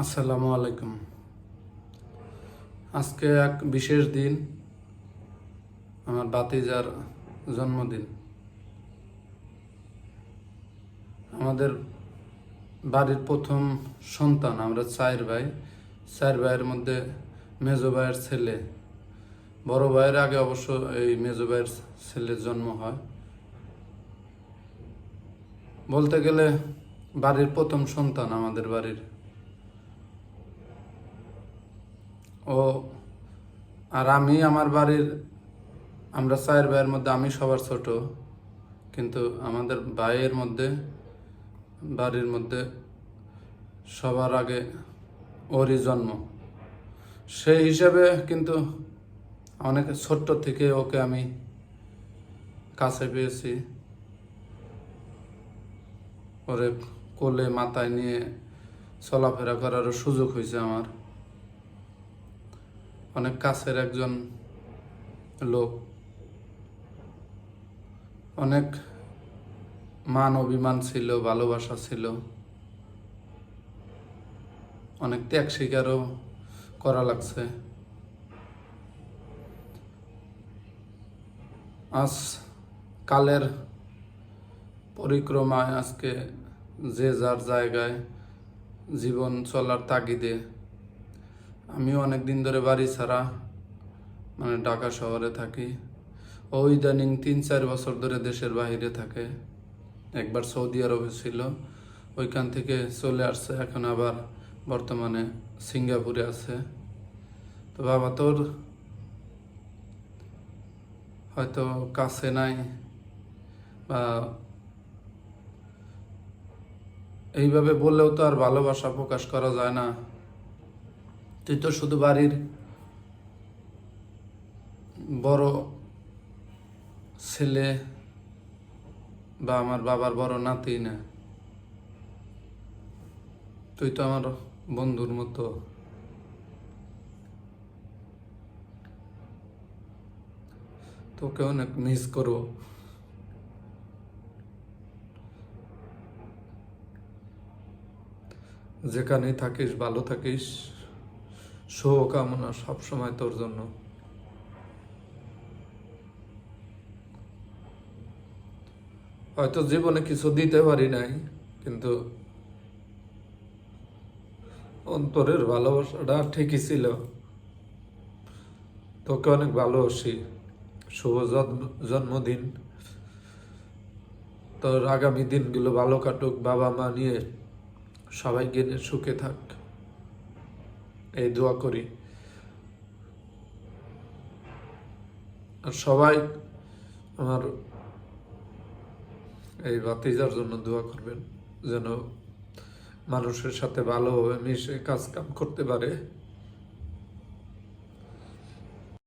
আসসালামু আলাইকুম। আজকে এক বিশেষ দিন, আমার বাতিজার জন্মদিন। আমাদের বাড়ির প্রথম সন্তান, আমরা চার ভাই। চার ভাইয়ের মধ্যে মেজো ভাইয়ের ছেলে। বড় ভাইয়ের আগে অবশ্য এই মেজো ভাইয়ের ছেলের জন্ম হয়। বলতে গেলে বাড়ির প্রথম সন্তান আমাদের বাড়ির। ও আর আমি আমার বাড়ির, আমরা চার ভাইয়ের মধ্যে, আমি সবার ছোট, কিন্তু আমাদের ভাইয়ের মধ্যে, বাড়ির মধ্যে সবার আগে ওরই জন্ম। সেই হিসাবে কিন্তু অনেক ছোট্ট থেকে ওকে আমি কাছে পেয়েছি। ওরে কোলে মাথায় নিয়ে চলাফেরা করারও সুযোগ হয়েছে আমার। অনেক কাছের একজন লোক। অনেক মান অভিমান ছিল, ভালোবাসা ছিল। অনেক ত্যাগ স্বীকারও করা লাগছে। আজ কালের পরিক্রমায় আজকে যে যার জায়গায় জীবন চলার তাগিদে আমিও অনেক দিন ধরে বাড়ি ছাড়া মানে ঢাকা শহরে থাকি। ও ইদানিং তিন চার বছর ধরে দেশের বাইরে থাকে। একবার সৌদি আরবে ছিল, ওইখান থেকে চলে আসছে, এখন আবার বর্তমানে সিঙ্গাপুরে আছে। তো বাবা তোর হয়তো কাছে নাই বা এইভাবে বললেও তো আর ভালোবাসা প্রকাশ করা যায় না। তুই তো শুধু বাড়ির বড় ছেলে বা আমার বাবার বড় নাতি না। তুই তো আমার বন্ধুর মতো। তোকে অনেক মিস করো যেখানেই থাকিস, ভালো থাকিস। শুভকামনা সবসময় তোর জন্য। হয়তো জীবনে কিছু দিতে পারি নাই, কিন্তু অন্তরের ভালোবাসাটা ঠিকই ছিল। তোকে অনেক ভালোবাসি। শুভ জন্ম- জন্মদিন। তোর আগামী দিনগুলো ভালো কাটুক বাবা মা নিয়ে সবাইকে নিয়ে সুখে থাক। এই দোয়া করি। আর সবাই আমার এই বাতিজার জন্য দোয়া করবেন, যেন মানুষের সাথে ভালোভাবে মিশে কাজ কাম করতে পারে।